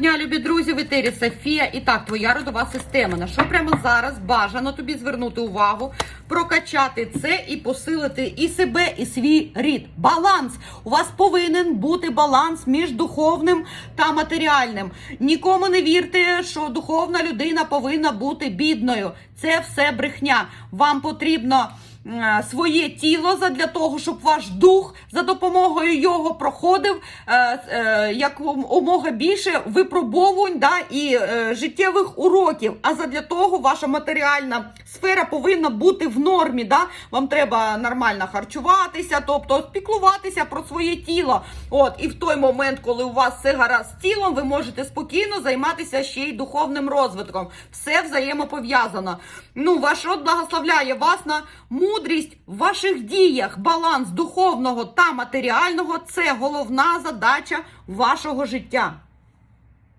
Дня, любі друзі, в етері Софія. І так, твоя родова система. На що прямо зараз бажано тобі звернути увагу, прокачати це і посилити і себе, і свій рід. Баланс. У вас повинен бути баланс між духовним та матеріальним. Нікому не вірте, що духовна людина повинна бути бідною. Це все брехня. Вам потрібно. Е, Своє тіло задля того, щоб ваш дух за допомогою його проходив е, е, як більше випробовувань да, і життєвих уроків. А задля того ваша матеріальна сфера повинна бути в нормі. Да? Вам треба нормально харчуватися, тобто піклуватися про своє тіло. От і в той момент, коли у вас все гаразд з тілом, ви можете спокійно займатися ще й духовним розвитком. Все взаємопов'язано. Ну, ваш род благословляє вас на мудрість в ваших діях, баланс духовного та матеріального це головна задача вашого життя.